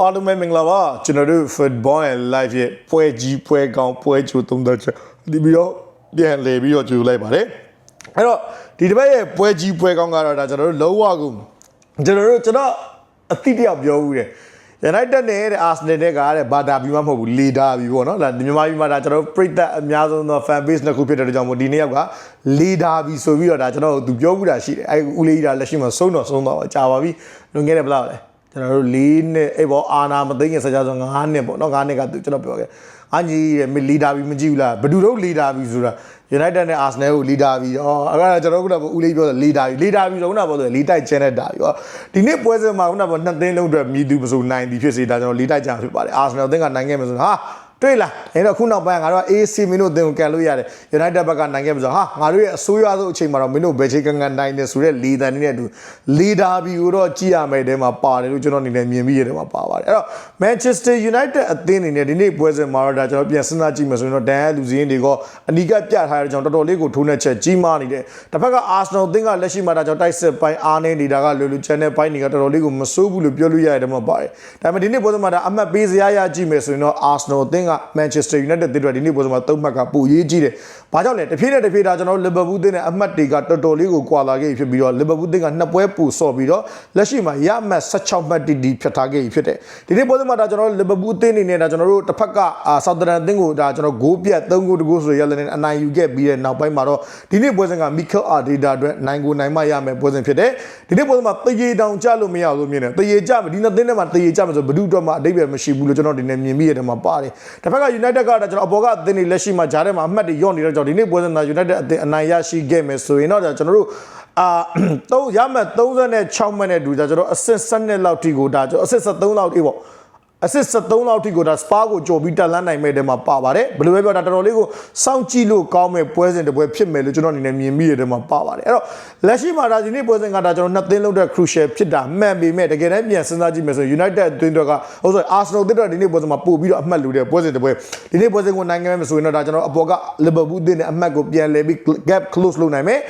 အားလုံးပဲမင်္ဂလာပါကျွန်တော်တို့ football and live ရဲ့ပွဲကြီးပွဲကောင်းပွဲချိုသုံးသက်ချက်ဒီပြီးတော့ပြန်လည်ပြီးတော့ကြိုလိုက်ပါတယ်အဲ့တော့ဒီတစ်ပတ်ရဲ့ပွဲကြီးပွဲကောင်းကတော့ဒါကျွန်တော်တို့လုံးဝကိုကျွန်တော်တို့ကျွန်တော်အတိတယောက်ပြောဦးတယ် United နဲ့တဲ့ Arsenal နဲ့ကတဲ့ဘာဒါဘီမှမဟုတ်ဘူးလီဒါဘီပေါ့နော်ဒါမြန်မာပြည်မှာဒါကျွန်တော်တို့ပြိသက်အများဆုံးသော fan base နှစ်ခုဖြစ်တဲ့အတွက်ကြောင့်မို့ဒီနေ့ယောက်ကလီဒါဘီဆိုပြီးတော့ဒါကျွန်တော်တို့သူပြောခုတာရှိတယ်အဲဦးလေးကြီးဒါလက်ရှိမှာဆုံးတော့ဆုံးတော့ကြာပါပြီလွန်ခဲ့တဲ့ဘယ်လောက်လဲ ကျွန်တော်တို့၄နှစ်အဲ့ပေါ်အာနာမသိငယ်ဆက်ကြဆို9နှစ်ပေါ့နော်9နှစ်ကသူကျွန်တော်ပြောခဲ့အန်ကြီးရဲ့လီဒါဘီမကြည့်ဘူးလားဘယ်သူတို့လီဒါဘီဆိုတာ United နဲ့ Arsenal ကိုလီဒါဘီအော်အဲ့ဒါကျွန်တော်တို့ကဦးလေးပြောတယ်လီဒါဘီလီဒါဘီဆိုခုနကပြောတယ်လီတိုက်ချန်တဲ့ဒါဘီဟောဒီနေ့ပွဲစဉ်မှာခုနကနှစ်သိန်းလုံးအတွက်မြည်သူမဆိုနိုင်သည်ဖြစ်စေဒါကျွန်တော်လီတိုက်ချန်ဖြစ်ပါတယ် Arsenal အသင်းကနိုင်ခဲ့မယ်ဆိုတော့ဟာ တွေ့လားအဲ့တော့ခုနောက်ပိုင်းငါတို့က AC မင်းတို့အသင်းကိုကန်လို့ရတယ် United ဘက်ကနိုင်ခဲ့ပြီဆိုတော့ဟာငါတို့ရဲ့အဆိုးရွားဆုံးအချိန်မှာတော့မင်းတို့ဘယ်ချိန်ကန်ကန်နိုင်တယ်ဆိုတဲ့လီဒန်နဲ့အတူလီဒါဘီကိုတော့ကြည့်ရမယ်တဲမှာပါတယ်လို့ကျွန်တော်အနေနဲ့မြင်ပြီးရတယ်မှာပါပါတယ်အဲ့တော့ Manchester United အသင်းအနေနဲ့ဒီနေ့ပွဲစဉ်မှာတော့ဒါကျွန်တော်ပြန်စဉ်းစားကြည့်မယ်ဆိုရင်တော့ဒန်လူစည်းတွေကအနီးကပ်ပြထားတဲ့ကြောင့်တော်တော်လေးကိုထိုးနှက်ချက်ကြီးမားနေတယ်တစ်ဖက်က Arsenal အသင်းကလက်ရှိမှာဒါကြောင့်တိုက်စစ်ပိုင်းအားနေနေတာကလွယ်လွယ်ချန်တဲ့ပိုင်းတွေကတော်တော်လေးကိုမစိုးဘူးလို့ပြောလို့ရတယ်မှာပါတယ်ဒါပေမဲ့ဒီနေ့ပွဲစဉ်မှာဒါအမှတ်ပေးစရာရကြည့်မယ်ဆိုရင်တော့ Arsenal အသင်းက Manchester United အသင်းတွေဒီနေ့ပွဲစဉ်မှာသုံးမှတ်ကပိုရေးကြီးတယ် ဘာကြောင့်လဲတဖြည်းနဲ့တဖြည်းဒါကျွန်တော်တို့ Liverpool အသင်းနဲ့အမှတ်တွေကတော်တော်လေးကိုကွာလာခဲ့ဖြစ်ပြီးတော့ Liverpool အသင်းကနှစ်ပွဲပိုဆော့ပြီးတော့လက်ရှိမှာရမှတ်16မှတ်တီတီဖြတ်ထားခဲ့ဖြစ်တယ်ဒီနေ့ပွဲစဉ်မှာဒါကျွန်တော်တို့ Liverpool အသင်းအနေနဲ့ဒါကျွန်တော်တို့တစ်ဖက်က Southampton အသင်းကိုဒါကျွန်တော်ဂိုးပြတ်3ဂိုးတဂိုးဆိုရလည်းအနိုင်ယူခဲ့ပြီးတဲ့နောက်ပိုင်းမှာတော့ဒီနေ့ပွဲစဉ်က Mikel Arteta အတွက်နိုင်ကိုနိုင်မရမယ်ပွဲစဉ်ဖြစ်တယ်ဒီနေ့ပွဲစဉ်မှာတရေတောင်ကြလို့မရဘူးလို့မြင်တယ်တရေကြမယ်ဒီနှစ်သင်းထဲမှာတရေကြမယ်ဆိုဘယ်သူတော့မှအတိတ်ပဲမရှိဘူးလို့ကျွန်တော်ဒီနေ့မြင်မိရတယ်မှာပါတယ်တစ်ဖက်က United ကတော့ကျွန်တော်အပေါ်ကအသင်းတွေလက်ရှိမှာဂျားထဲမှာအမှတ်တွေညော့နေတဲ့ကြောင့်ဒီနေ့ပွဲစဉ်မှာ United အသင်းအနိုင်ရရှိခဲ့မယ်ဆိုရင်တော့ကျွန်တော်တို့အာတော့ရမှတ်36မှတ်နဲ့တူကြကျွန်တော်အဆင့်7လောက်ထိကိုဒါကျွန်တော်အဆင့်73လောက်ထိပေါ့ အဆစ်73လောက်ထိကိုဒါစပါကိုကြော်ပြီးတက်လန်းနိုင်မဲ့တဲမှာပါပါတယ်ဘယ်လိုပဲပြောဒါတော်တော်လေးကိုစောင့်ကြည့်လို့ကောင်းမဲ့ပွဲစဉ်တစ်ပွဲဖြစ်မယ်လို့ကျွန်တော်အနေနဲ့မြင်မိရတဲ့မှာပါပါတယ်အဲ့တော့လက်ရှိမှာဒါဒီနေ့ပွဲစဉ်ကဒါကျွန်တော်နှစ်သင်းလုံးတဲ့ crucial ဖြစ်တာမှန်ပေမဲ့တကယ်တမ်းပြန်စဉ်းစားကြည့်မယ်ဆိုရင် United အသင်းတွေကဟုတ်ဆို Arsenal အသင်းတွေကဒီနေ့ပွဲစဉ်မှာပို့ပြီးတော့အမှတ်လူတဲ့ပွဲစဉ်တစ်ပွဲဒီနေ့ပွဲစဉ်ကိုနိုင်ခဲ့မယ်ဆိုရင်တော့ဒါကျွန်တော်အပေါ်က Liverpool အသင်းနဲ့အမှတ်ကိုပြန်လဲပြီး gap close လုပ်နိုင်မယ်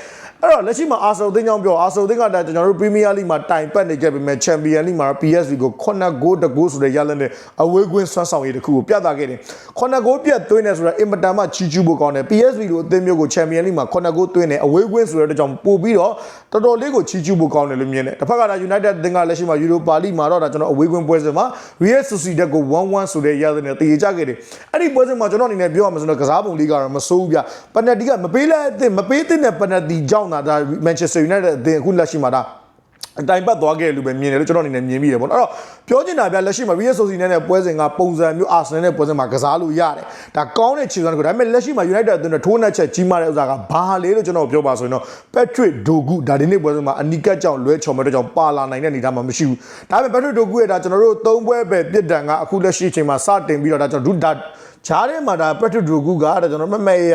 အဲ့တော့လက်ရှိမှာအာဆယ်အသင်းကြောင့်ပြောအာဆယ်အသင်းကဒါကျွန်တော်တို့ပရီးမီးယားလိမှာတိုင်ပတ်နေခဲ့ပေမဲ့ချန်ပီယံလိမှာ PSV ကို9ဂိုးတဂိုးဆိုတဲ့ရလနဲ့အဝေးကွင်းဆွမ်းဆောင်ရည်တစ်ခုကိုပြသခဲ့တယ်9ဂိုးပြတ်သွင်းနေဆိုတော့အင်မတန်မှချီကျူးဖို့ကောင်းတယ် PSV လိုအသင်းမျိုးကိုချန်ပီယံလိမှာ9ဂိုးသွင်းနေအဝေးကွင်းဆိုတဲ့အတွက်ကြောင့်ပို့ပြီးတော့တော်တော်လေးကိုချီကျူးဖို့ကောင်းတယ်လို့မြင်တယ်တစ်ဖက်ကဒါ United အသင်းကလက်ရှိမှာ Europa League မှာတော့ဒါကျွန်တော်အဝေးကွင်းပွဲစဉ်မှာ Real Sociedad ကို1-1ဆိုတဲ့ရလနဲ့တည်ကြခဲ့တယ်အဲ့ဒီပွဲစဉ်မှာကျွန်တော်အနေနဲ့ပြောရမှာဆိုတော့ကစားပုံလေးကတော့မစိုးဘူးဗျပနတီကမပေးလိုက်တဲ့မပေးတဲ့ပနတီကြောင့်ဒါ Manchester United အသင်းအခုလက်ရှိမှာဒါအတိုင်ပတ်သွားခဲ့လို့ပဲမြင်တယ်လို့ကျွန်တော်အနေနဲ့မြင်မိတယ်ပေါ့နော်အဲ့တော့ပြောချင်တာဗျလက်ရှိမှာ Real Sociedad နဲ့ပွဲစဉ်ကပုံစံမျိုး Arsenal နဲ့ပွဲစဉ်မှာကစားလို့ရတယ်ဒါကောင်းတဲ့ခြေစွမ်းတစ်ခုဒါပေမဲ့လက်ရှိမှာ United အသင်းနဲ့ထိုးနှက်ချက်ကြီးမားတဲ့ဥစ္စာကဘာလဲလို့ကျွန်တော်ပြောပါဆိုရင်တော့ Patrick Dogu ဒါဒီနေ့ပွဲစဉ်မှာအနီကတ်ကြောင့်လွဲချော်မဲ့တဲ့ကြောင့်ပါလာနိုင်တဲ့အနေအထားမှာမရှိဘူးဒါပေမဲ့ Patrick Dogu ရဲ့ဒါကျွန်တော်တို့သုံးပွဲပဲပြစ်ဒဏ်ကအခုလက်ရှိအချိန်မှာစတင်ပြီးတော့ဒါကျွန်တော်တို့ဒါဂျားထဲမှာဒါ Patrick Dogu ကဒါကျွန်တော်မမဲရ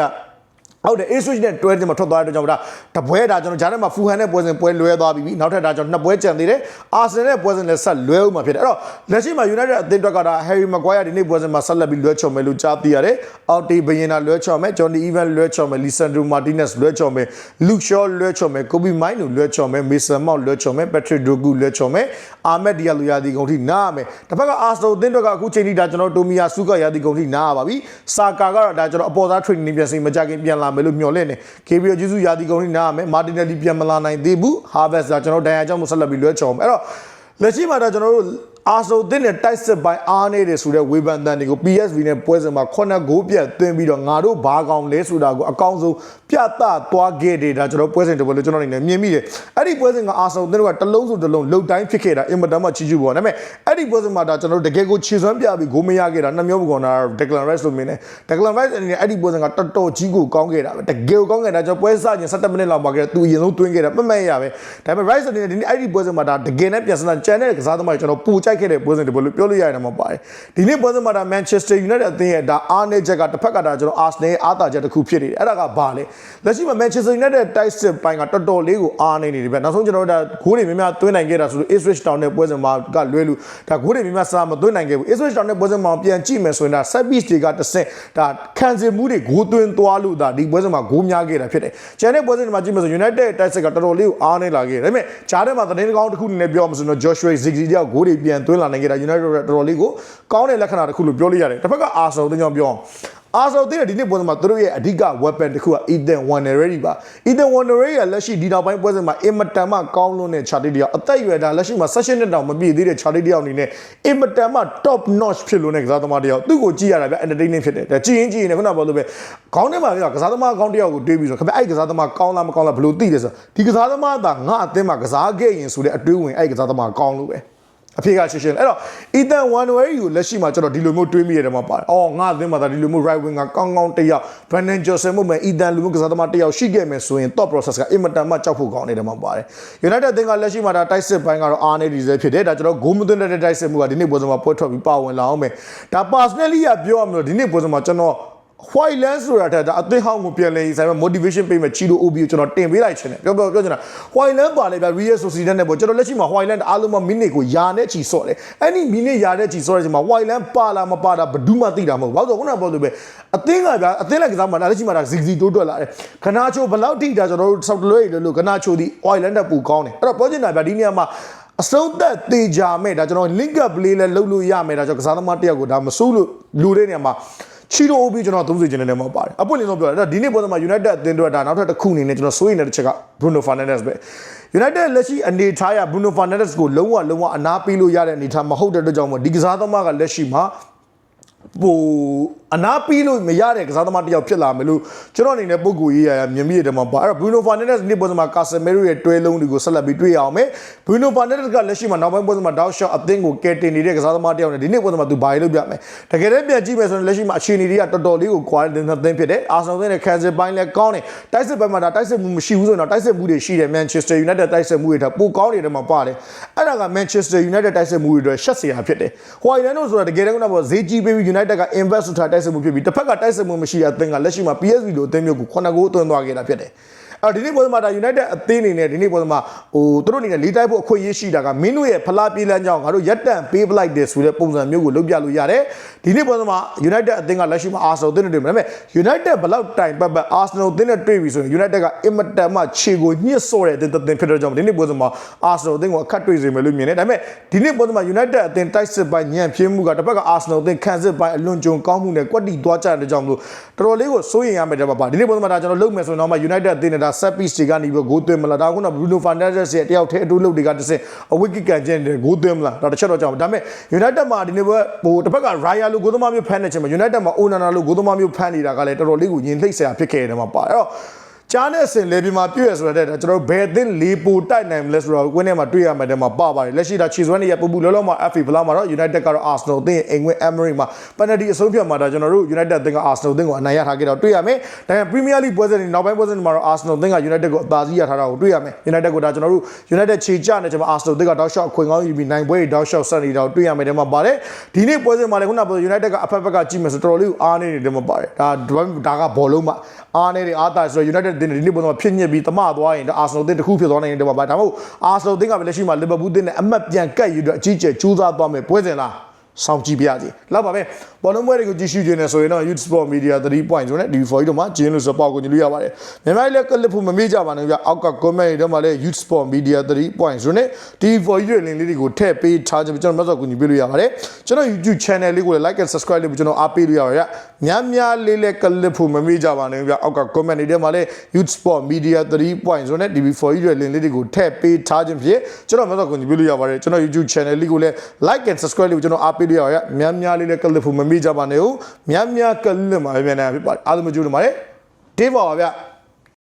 ဟုတ်တယ် A-switch နဲ့တွဲတင်မှာထွက်သွားတဲ့ကြောင့်ဒါတပွဲဒါကျွန်တော်ဂျားထဲမှာဖူဟန်နဲ့ပွဲစဉ်ပွဲလွဲသွားပြီနောက်ထပ်ဒါကျွန်တော်နှစ်ပွဲကြံသေးတယ်အာဆင်နယ်နဲ့ပွဲစဉ်လည်းဆက်လွဲဦးမှာဖြစ်တယ်အဲ့တော့လက်ရှိမှာ United အသင်းအတွက်ကဒါ Harry Maguire ဒီနေ့ပွဲစဉ်မှာဆက်လက်ပြီးလွဲချော်မယ်လို့ကြားသိရတယ်အော်တီဘယင်နာလွဲချော်မယ် Johnny Evans လွဲချော်မယ် Lisandro Martinez လွဲချော်မယ် Luke Shaw လွဲချော်မယ် Kobe Mino လွဲချော်မယ် Mason Mount လွဲချော်မယ် Patrick Dogu လွဲချော်မယ် Ahmed Diallo ရာဒီကုန်ထိနားမယ်တစ်ဖက်က Arsenal အသင်းအတွက်ကအခုချိန်ထိဒါကျွန်တော်တိုမီယာစုကရာဒီကုန်ထိနားပါပြီစာကာကတော့ဒါကျွန်တော်အပေါ်သား training ပြန်စီမကြခင်ပြန်လာမယ်လို့မျှော်လင့်နေ KBO ကျေးဇူးရာဒီကုန်ထိနားမယ် Martinelli ပြန်မလာနိုင်သေးဘူး Harvest ကကျွန်တော်ဒဏ်ရာကြောင့်မဆက်လက်ပြီးလွဲချော်မယ်အဲ့တော့လက်ရှိမှာဒါကျွန်တော်တို့ အာဆိုတင်းနဲ့တိုက်စစ်ပိုင်းအားနေတယ်ဆိုတဲ့ဝေဖန်တန်တွေကို PSV နဲ့ပွဲစဉ်မှာခုနဂိုးပြတ်သွင်းပြီးတော့ငါတို့ဘာကောင်လဲဆိုတာကိုအကောင်းဆုံးပြသသွားခဲ့တယ်ဒါကျွန်တော်ပွဲစဉ်တစ်ပွဲလို့ကျွန်တော်အနေနဲ့မြင်မိတယ်အဲ့ဒီပွဲစဉ်ကအာဆိုတင်းတို့ကတစ်လုံးစုတစ်လုံးလှုပ်တိုင်းဖြစ်ခဲ့တာအင်မတန်မှချီးကျူးပေါ်ဒါပေမဲ့အဲ့ဒီပွဲစဉ်မှာဒါကျွန်တော်တို့တကယ်ကိုခြေစွမ်းပြပြီးဂိုးမရခဲ့တာနှမျိုးမကောင်တာ Declan Rice လို့မြင်တယ် Declan Rice အနေနဲ့အဲ့ဒီပွဲစဉ်ကတော်တော်ကြီးကိုကောင်းခဲ့တာပဲတကယ်ကိုကောင်းခဲ့တာကျွန်တော်ပွဲစခြင်း17မိနစ်လောက်ပါခဲ့သူအရင်ဆုံးသွင်းခဲ့တာမမတ်ရပဲဒါပေမဲ့ Rice အနေနဲ့ဒီနေ့အဲ့ဒီပွဲစဉ်မှာဒါတကယ်နဲ့ပြန်စမ်းကျန်တဲ့ကစားသမားတွေကျွန်တော်ပူကြိုက်ခဲ့တဲ့ပွဲစဉ်တွေဘယ်လိုပြောလို့ရရင်တော့မပါတယ်ဒီနေ့ပွဲစဉ်မှာဒါ Manchester United အသင်းရဲ့ဒါအားနည်းချက်ကတစ်ဖက်ကဒါကျွန်တော် Arsenal ရဲ့အားသာချက်တစ်ခုဖြစ်နေတယ်အဲ့ဒါကဘာလဲလက်ရှိမှာ Manchester United တိုက်စစ်ပိုင်းကတော်တော်လေးကိုအားနေနေတယ်ဗျနောက်ဆုံးကျွန်တော်တို့ဒါဂိုးတွေများများသွင်းနိုင်ခဲ့တာဆိုလို့ Ipswich Town နဲ့ပွဲစဉ်မှာကလွဲလို့ဒါဂိုးတွေများများစားမသွင်းနိုင်ခဲ့ဘူး Ipswich Town နဲ့ပွဲစဉ်မှာပြန်ကြည့်မယ်ဆိုရင်ဒါ set piece တွေကတစ်ဆင့်ဒါခံစင်မှုတွေဂိုးသွင်းသွားလို့ဒါဒီပွဲစဉ်မှာဂိုးများခဲ့တာဖြစ်တယ်ကျန်တဲ့ပွဲစဉ်တွေမှာကြည့်မယ်ဆို United တိုက်စစ်ကတော်တော်လေးကိုအားနေလာခဲ့တယ်ဒါပေမဲ့ဂျားထဲမှာသတင်းကောင်းတစ်ခုအနေနဲ့ပြောမှဆိုတော့ Joshua Ziggy တယောက်ဂိုးတွေပြန်သွင်းလာနိုင်ခဲ့တာ United တို့တော်တော်လေးကိုကောင်းတဲ့လက္ခဏာတစ်ခုလို့ပြောလို့ရတယ်တစ်ဖက်က Arsenal တင်းကြောင့်ပြောအောင် Arsenal တင်းတဲ့ဒီနေ့ပွဲစဉ်မှာသူတို့ရဲ့အဓိက weapon တစ်ခုက Ethan Wandereri ပါ Ethan Wandereri ကလက်ရှိဒီနောက်ပိုင်းပွဲစဉ်မှာအင်မတန်မှကောင်းလွန်းတဲ့ chart တယောက်အသက်အရွယ်ဒါလက်ရှိမှာ session နဲ့တောင်မပြည့်သေးတဲ့ chart တယောက်အနေနဲ့အင်မတန်မှ top notch ဖြစ်လို့တဲ့ကစားသမားတယောက်သူ့ကိုကြည့်ရတာဗျ entertaining ဖြစ်တယ်ဒါကြည့်ရင်ကြည့်ရင်လည်းခုနကပြောလို့ပဲခေါင်းထဲမှာဗျကစားသမားကောင်းတယောက်ကိုတွေးပြီးဆိုခင်ဗျအဲ့ဒီကစားသမားကောင်းလားမကောင်းလားဘယ်လိုသိလဲဆိုတော့ဒီကစားသမားကငါအသင်းမှာကစားခဲ့ရင်ဆိုတဲ့အတွေးဝင်အဲ့ဒီကစားသမားကောင်းလို့ပဲ အဖေကရှင်းရှင်းအဲ့တော့ Ethan Wanway ကိုလက်ရှိမှာကျွန်တော်ဒီလိုမျိုးတွေးမိရတယ်မှာပါတယ်။အော်ငါအသင်းမှာဒါဒီလိုမျိုး right wing ကကောင်းကောင်းတစ်ယောက် Brandon Johnson မှုမဲ့ Ethan လူမျိုးကစားသမားတစ်ယောက်ရှိခဲ့မယ်ဆိုရင် top process ကအင်မတန်မှကြောက်ဖို့ကောင်းနေတယ်မှာပါတယ်။ United အသင်းကလက်ရှိမှာဒါတိုက်စစ်ပိုင်းကတော့အားနေဒီဇယ်ဖြစ်တယ်။ဒါကျွန်တော်ဂိုးမသွင်းတဲ့တိုက်စစ်မှုကဒီနေ့ပွဲစဉ်မှာပွဲထွက်ပြီးပါဝင်လာအောင်မယ်။ဒါ personally ကပြောရမလို့ဒီနေ့ပွဲစဉ်မှာကျွန်တော် white lens ဆိုတာတက်ဒါအသင်းဟောင်းကိုပြန်လဲရေးဆိုင်မှာ motivation ပေးမယ်ချီလို OB ကိုကျွန်တော်တင်ပေးလိုက်ချင်တယ်ပြောပြောပြောချင်တာ white lens ပါလေဗျ Real Sociedad နဲ့ပေါ့ကျွန်တော်လက်ရှိမှာ white lens အားလုံးမမိနစ်ကိုယာနဲ့ချီဆော့တယ်အဲ့ဒီမိနစ်ယာနဲ့ချီဆော့တဲ့အချိန်မှာ white lens ပါလာမပါတာဘယ်သူမှသိတာမဟုတ်ဘူးဘာလို့လဲခုနကပြောလို့ပဲအသင်းကဗျအသင်းလိုက်ကစားမှာလက်ရှိမှာဒါဇီဇီတိုးတွက်လာတယ်ခနာချိုဘယ်လောက်ထိတာကျွန်တော်တို့ဆောက်တလွဲရလို့ခနာချိုဒီ white lens တက်ပူကောင်းတယ်အဲ့တော့ပြောချင်တာဗျဒီနေရာမှာအစုံသက်တေချာမဲ့ဒါကျွန်တော် link up play လဲလုပ်လို့ရမယ်ဒါကျွန်တော်ကစားသမားတယောက်ကိုဒါမစိုးလို့လူတဲ့နေရာမှာ ချီရိုအိုပြီးကျွန်တော်သုံးစေချင်တဲ့နေရာမှာပါတယ်အပွင့်လင်းဆုံးပြောတယ်ဒါဒီနေ့ပွဲမှာ United အသင်းတို့ကဒါနောက်ထပ်တစ်ခုအနေနဲ့ကျွန်တော်စိုးရိမ်နေတဲ့ချက်က Bruno Fernandes ပဲ United လက်ရှိအနေထားရ Bruno Fernandes ကိုလုံးဝလုံးဝအနာပေးလို့ရတဲ့အနေထားမဟုတ်တဲ့အတွက်ကြောင့်မို့ဒီကစားသမားကလက်ရှိမှာဟိုအနာပီးလို့မရတဲ့ကစားသမားတစ်ယောက်ဖြစ်လာမယ်လို့ကျွန်တော်အနေနဲ့ပုံကိုရေးရရမြင်မိရတဲ့မှာပါအဲ့တော့ Bruno Fernandes နေ့ပွဲစဉ်မှာ Casemiro ရဲ့တွဲလုံးတွေကိုဆက်လက်ပြီးတွေ့ရအောင်မယ် Bruno Fernandes ကလက်ရှိမှာနောက်ပိုင်းပွဲစဉ်မှာ down shot အသင်းကိုကယ်တင်နေတဲ့ကစားသမားတစ်ယောက်နဲ့ဒီနေ့ပွဲစဉ်မှာသူဘာလို့ပြမယ်တကယ်တည်းပြန်ကြည့်မယ်ဆိုရင်လက်ရှိမှာအခြေအနေတွေကတော်တော်လေးကို quality နဲ့သင်းဖြစ်တယ် Arsenal နဲ့ Kansas ပိုင်းလည်းကောင်းတယ်တိုက်စစ်ပိုင်းမှာဒါတိုက်စစ်မှုမရှိဘူးဆိုရင်တော့တိုက်စစ်မှုတွေရှိတယ် Manchester United တိုက်စစ်မှုတွေဒါပိုကောင်းနေတယ်မှာပါတယ်အဲ့ဒါက Manchester United တိုက်စစ်မှုတွေအတွက်ရှက်စရာဖြစ်တယ် White တို့ဆိုတာတကယ်တမ်းကတော့ဈေးကြီးပေးပြီး United က invest ထားတိုက်စစ်မှုဖြစ်ပြီးတစ်ဖက်ကတိုက်စစ်မှုမရှိတဲ့အသင်းကလက်ရှိမှာ PSV လိုအသင်းမျိုးကိုခုနကကိုသွင်းသွားခဲ့တာဖြစ်တယ် အဲ့ဒီနေ့ပွဲမှာဒါ United အသင်းအနေနဲ့ဒီနေ့ပွဲမှာဟိုသူတို့အနေနဲ့လေးတိုက်ဖို့အခွင့်အရေးရှိတာကမင်းတို့ရဲ့ဖလားပြေးလမ်းကြောင်းငါတို့ရက်တန့်ပေးပလိုက်တယ်ဆိုတဲ့ပုံစံမျိုးကိုလုပ်ပြလို့ရတယ်ဒီနေ့ပွဲမှာ United အသင်းကလက်ရှိမှာ Arsenal အသင်းနဲ့တွေ့မယ်ဒါပေမဲ့ United ဘလောက်တိုင်ပတ်ပတ် Arsenal အသင်းနဲ့တွေ့ပြီဆိုရင် United ကအင်မတန်မှခြေကိုညှစ်စော့တဲ့အသင်းတစ်သင်းဖြစ်တဲ့ကြောင့်ဒီနေ့ပွဲမှာ Arsenal အသင်းကိုအခက်တွေ့စေမယ်လို့မြင်တယ်ဒါပေမဲ့ဒီနေ့ပွဲမှာ United အသင်းတိုက်စစ်ပိုင်းညံ့ပြင်းမှုကတစ်ဖက်က Arsenal အသင်းခံစစ်ပိုင်းအလွန်ကြုံကောင်းမှုနဲ့ကွက်တီသွားကြတဲ့ကြောင့်မလို့တော်တော်လေးကိုစိုးရိမ်ရမယ်တဲ့ပါဒီနေ့ပွဲမှာဒါကျွန်တော်လုပ်မယ်ဆိုရင်တော့မှ United အသင်းနဲ့ဒါ set piece တွေကနေပြီးဂိုးသွင်းမလားဒါကခုန Bruno Fernandes ရဲ့တယောက်တည်းအတူလုပ်တွေကတစ်စင်အဝိကကန်ကျင်းတယ်ဂိုးသွင်းမလားဒါတစ်ချက်တော့ကြောက်ဒါပေမဲ့ United မှာဒီနေ့ပွဲဟိုတစ်ဖက်က Raya လိုဂိုးသမားမျိုးဖမ်းနေချင်မှာ United မှာ Onana လိုဂိုးသမားမျိုးဖမ်းနေတာကလည်းတော်တော်လေးကိုညင်လှိမ့်ဆရာဖြစ်ခဲ့တယ်မှာပါအဲ့တော့ ကြားနဲ့အစင်လေပြမှာပြည့်ရဆိုတဲ့ကျွန်တော်တို့ဘယ်အသင်းလေးပိုတိုက်နိုင်မလဲဆိုတော့ကွင်းထဲမှာတွေ့ရမှာတဲ့မှာပပါတယ်လက်ရှိဒါခြေစွမ်းတွေရပူပူလောလောမှာ FA ဘလာမှာတော့ United ကတော့ Arsenal အသင်းအိမ်ဝင် Emery မှာ penalty အဆုံးဖြတ်မှာဒါကျွန်တော်တို့ United အသင်းက Arsenal အသင်းကိုအနိုင်ရထားခဲ့တော့တွေ့ရမယ်ဒါပေမဲ့ Premier League ပွဲစဉ်တွေနောက်ပိုင်းပွဲစဉ်တွေမှာတော့ Arsenal အသင်းက United ကိုအသာစီးရထားတာကိုတွေ့ရမယ် United ကိုဒါကျွန်တော်တို့ United ခြေကျနေချိန်မှာ Arsenal အသင်းကတောက်လျှောက်အခွင့်ကောင်းယူပြီးနိုင်ပွဲတွေတောက်လျှောက်ဆက်နေတာကိုတွေ့ရမယ်တဲ့မှာပါတယ်ဒီနေ့ပွဲစဉ်မှာလည်းခုနကပြော United ကအဖက်ဖက်ကကြည့်မယ်ဆိုတော်တော်လေးကိုအားနေနေတယ်မှာပါတယ်ဒါဒါကဘောလုံးမှာအားနေတယ်အားတာဆိုတော့ United အသင်းဒီနေ့ပွဲစဉ်မှာဖြစ်ညစ်ပြီးတမသွားရင်ဒါ Arsenal အသင်းတစ်ခုဖြစ်သွားနိုင်တယ်မှာပါဒါမှမဟုတ် Arsenal အသင်းကပဲလက်ရှိမှာ Liverpool အသင်းနဲ့အမှတ်ပြန်ကတ်ယူတော့အကြီးကျယ်ကြိုးစားသွားမယ်ပွဲစဉ်လား စောင့်ကြည့်ပြရစီလောက်ပါပဲဘောလုံးပွဲတွေကိုကြည့်ရှုခြင်းနဲ့ဆိုရင်တော့ Youth Sport Media 3.0နဲ့ DV4 တို့မှာဂျင်းလို့စပေါ့ကိုကြည့်လို့ရပါတယ်မြန်မာပြည်လည်းကလစ်ဖို့မမေ့ကြပါနဲ့ဗျအောက်က comment တွေမှာလည်း Youth Sport Media 3.0နဲ့ DV4 ရဲ့ link လေးတွေကိုထည့်ပေးထားခြင်းကျွန်တော်မဆော့ကိုကြည့်ပေးလို့ရပါတယ်ကျွန်တော် YouTube channel လေးကိုလည်း like and subscribe လုပ်ပြီးကျွန်တော်အားပေးလို့ရပါတယ်များများလေးလည်းကလစ်ဖို့မမေ့ကြပါနဲ့ဗျအောက်က comment တွေမှာလည်း Youth Sport Media 3.0နဲ့ DV4 ရဲ့ link လေးတွေကိုထည့်ပေးထားခြင်းဖြင့်ကျွန်တော်မဆော့ကိုကြည့်ပေးလို့ရပါတယ်ကျွန်တော် YouTube channel လေးကိုလည်း like and subscribe လုပ်ပြီးကျွန်တော်အားပေးလို့ရပါတယ်များများလေးလည်းကလစ်ဖို့မမေ့ကြပါနဲ့ဟုတ်များများကလစ်မှာပဲမြန်နေဖြစ်ပါတယ်အားလုံးကြိုးနေပါတယ်ဒေးပါပါဗျ